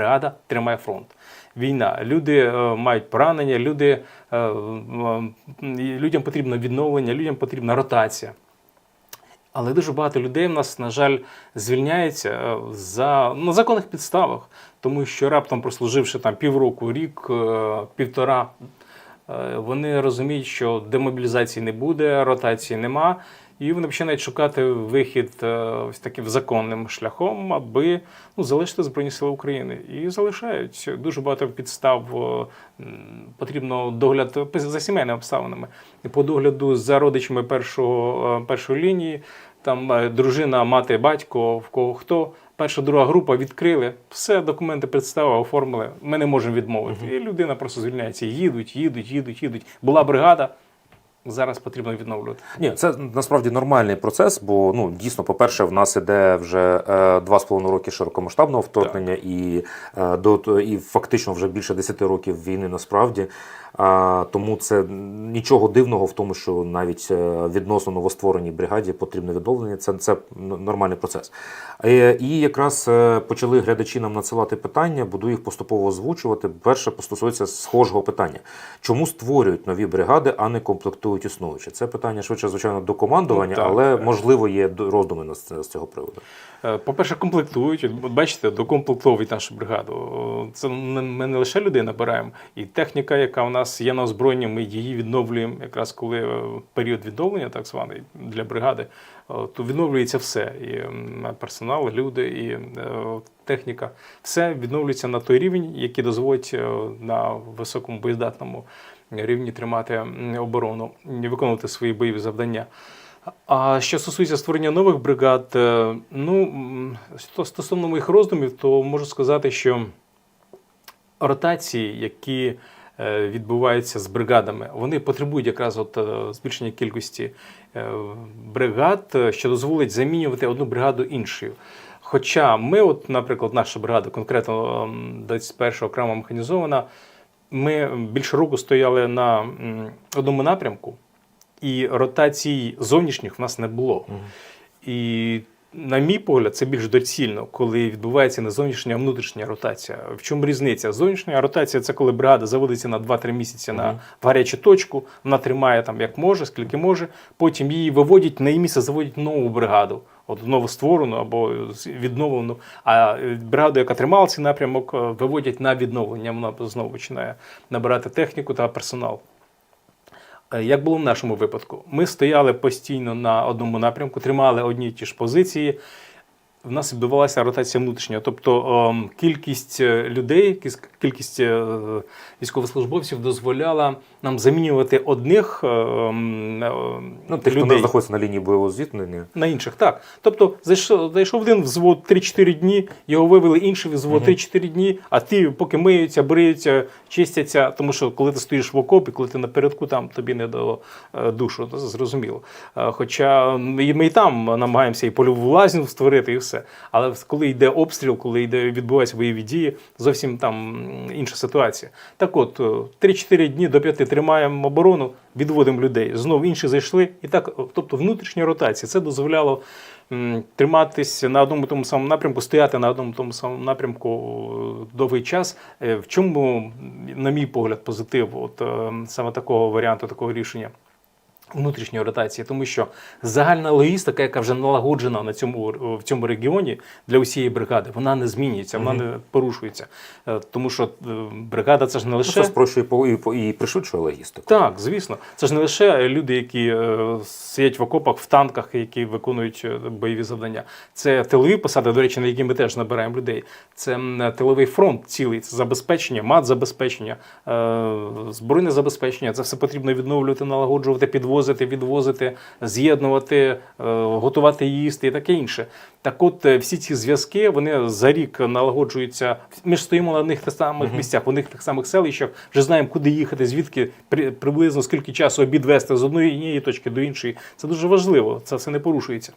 Бригада тримає фронт. Війна. Люди е, мають поранення, люди, е, м, людям потрібно відновлення, людям потрібна ротація. Але дуже багато людей в нас, на жаль, звільняється е, за на законних підставах, тому що раптом прослуживши там півроку, рік, е, півтора, е, вони розуміють, що демобілізації не буде, ротації нема, і вони починають шукати вихід е, ось таким законним шляхом, аби ну, залишити Збройні Сили України. І залишають дуже багато підстав. е, Потрібно догляд за сімейними обставинами. І по догляду за родичами першого, е, першої лінії, там дружина, мати, батько, в кого хто. Перша друга група відкрили, все, документи представили, оформили. Ми не можемо відмовити. І людина просто звільняється. Їдуть, їдуть, їдуть, їдуть. Була бригада. Зараз потрібно відновлювати. Ні, це насправді нормальний процес, бо ну дійсно, по-перше, в нас іде вже е, два з половиною роки широкомасштабного вторгнення, і е, до і фактично вже більше 10 років війни насправді. А, тому це нічого дивного в тому, що навіть е, відносно новоствореній бригаді потрібне відновлення. Це, це нормальний процес. І якраз почали глядачі нам надсилати питання, буду їх поступово озвучувати. Перше стосується схожого питання: чому створюють нові бригади, а не комплектують існуючі? Це питання швидше, звичайно, до командування, Ну, так. але можливо є роздуми на з цього приводу. Е, По-перше, комплектують. Бачите, докомплектовують нашу бригаду. Це ми не лише людей набираємо, і техніка, яка у нас є на озброєнні, ми її відновлюємо якраз коли е, період відновлення, так званий для бригади, е, то відновлюється все. І персонал, люди, і техніка. Все відновлюється на той рівень, який дозволить на високому боєздатному рівні тримати оборону і виконувати свої бойові завдання. А що стосується створення нових бригад, е, ну стосовно моїх роздумів, то можу сказати, що ротації, які е, відбуваються з бригадами, вони потребують якраз от е, збільшення кількості бригад, що дозволить замінювати одну бригаду іншою. Хоча ми, от, наприклад, наша бригада, конкретно ем, 21 окремо механізована, ми більше року стояли на одному напрямку, і ротацій зовнішніх в нас не було. І, на мій погляд, це більш доцільно, коли відбувається не зовнішня, а внутрішня ротація. В чому різниця? Зовнішня ротація це коли бригада заводиться на 2-3 місяці на в гарячу точку, вона тримає там як може, скільки може. Потім її виводять на її місце, заводять нову бригаду. От новостворену або відновлену. А е, бригаду, яка тримала цей напрямок, е, виводять на відновлення. Вона знову починає набирати техніку та персонал. Е, Як було в нашому випадку, ми стояли постійно на одному напрямку, тримали одні й ті ж позиції. В нас відбувалася ротація внутрішня, тобто ем, кількість е, людей, кількість е, військовослужбовців дозволяла нам замінювати одних ем, е, Ну, тих, хто не знаходиться на лінії бойового зіткнення. на інших. Так. Тобто зайшов, зайшов один взвод 3-4 дні, його вивели інший взвод 3-4 дні, а ті, поки миються, бриються, чистяться, тому що коли ти стоїш в окопі, коли ти напередку, там тобі не е, душу, це зрозуміло. Хоча ми і там намагаємося і польову лазню створити, і все. Але коли йде обстріл, коли йде відбуваються бойові дії, зовсім там інша ситуація. Так от, е, 3-4 дні до 5 тримаємо оборону, відводимо людей. Знову інші зайшли. І так, тобто внутрішня ротація. Це дозволяло триматися на одному тому самому напрямку, стояти на одному тому самому напрямку е, довгий час. Е, В чому, на мій погляд, позитив от, е, саме такого варіанту, такого рішення? Внутрішньої ротації, тому що загальна логістика, яка вже налагоджена на цьому в цьому регіоні для усієї бригади, вона не змінюється, вона не порушується. Е, Тому що е, бригада це ж не Ну, лише Це спрощує по- і, по- і пришвидшує логістику. так, звісно. Це ж не лише люди, які е, сидять в окопах, в танках, які виконують бойові завдання. Це тилові посади, до речі, на які ми теж набираємо людей. Це тиловий фронт цілий, це забезпечення, мат-забезпечення, е, збройне забезпечення. Це все потрібно відновлювати, налагоджувати, підвозити, відвозити, з'єднувати, е, готувати їсти і таке інше. Так от е, всі ці зв'язки вони за рік налагоджуються. Ми ж стоїмо на одних тих самих місцях, у них тих самих селищах, вже знаємо, куди їхати, звідки приблизно скільки часу обід вести з однієї точки до іншої. Це дуже важливо, це все не порушується.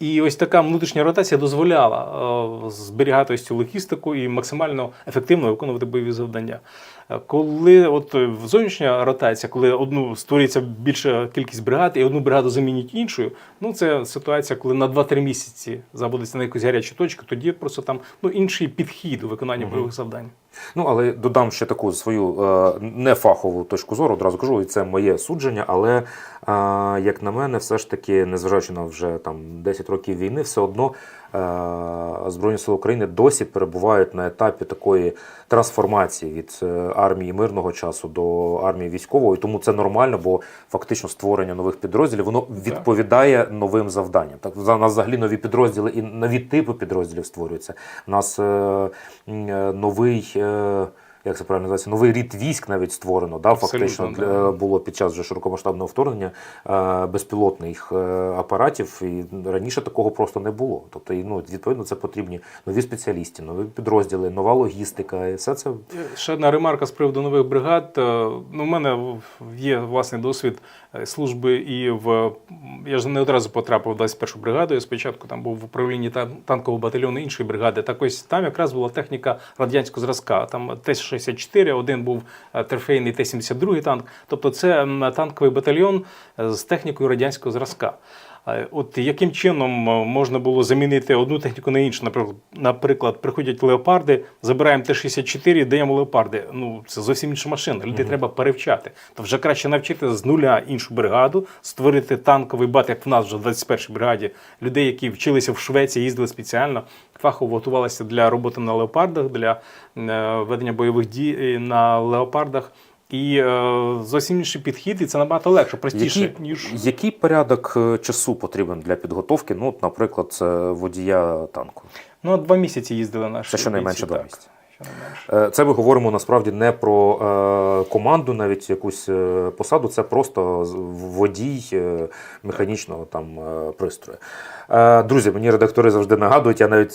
І ось така внутрішня ротація дозволяла е, зберігати ось цю логістику і максимально ефективно виконувати бойові завдання. Е, Коли от е, зовнішня ротація, коли одну створюється більша кількість бригад і одну бригаду замінять іншою, ну це ситуація, коли на 2-3 місяці забудеться на якусь гарячу точку, тоді просто там ну, інший підхід до виконання бойових завдань. Ну, але додам ще таку свою е, нефахову точку зору, одразу кажу, і це моє судження. Але е, як на мене, все ж таки, незважаючи на вже там 10 років війни, все одно Збройні Сили України досі перебувають на етапі такої трансформації від е, армії мирного часу до армії військової. Тому це нормально, бо фактично створення нових підрозділів воно відповідає новим завданням. Так за нас взагалі нові підрозділи і нові типи підрозділів створюються. У нас е, е, новий. Як це правильно називається, новий рід військ навіть створено. Да, Абсолютно, фактично да. було під час вже широкомасштабного вторгнення е, безпілотних е, апаратів. І раніше такого просто не було. Тобто, ну, відповідно, це потрібні нові спеціалісти, нові підрозділи, нова логістика. І все це Ще одна ремарка з приводу нових бригад. Е, Ну, у мене є власний досвід служби і в я ж не одразу потрапив в 21 бригаду. Я спочатку там був в управлінні тан- танкового батальйону іншої бригади. Так ось там якраз була техніка радянського зразка. Там Т-64, один був е, трофейний Т-72 танк. Тобто це танковий батальйон е, з технікою радянського зразка. От яким чином е, можна було замінити одну техніку на іншу? Наприклад, наприклад, приходять леопарди, забираємо Т-64, даємо леопарди. Ну це зовсім інша машина. Людей треба перевчати. То вже краще навчити з нуля іншу бригаду, створити танковий бат, як в нас вже в 21-й бригаді. Людей, які вчилися в Швеції, їздили спеціально, фахово готувалися для роботи на леопардах, для е, ведення бойових дій е, на леопардах. І е, зовсім інший підхід, і це набагато легше, простіше, який, ніж який порядок е, часу потрібен для підготовки? Ну, от, наприклад, водія танку. Ну, два місяці їздили наші. Це щонайменше два місяці. Е, Це ми говоримо насправді не про е, команду, навіть якусь е, посаду, це просто водій е, механічного там пристрою. Е, друзі, мені редактори завжди нагадують, я навіть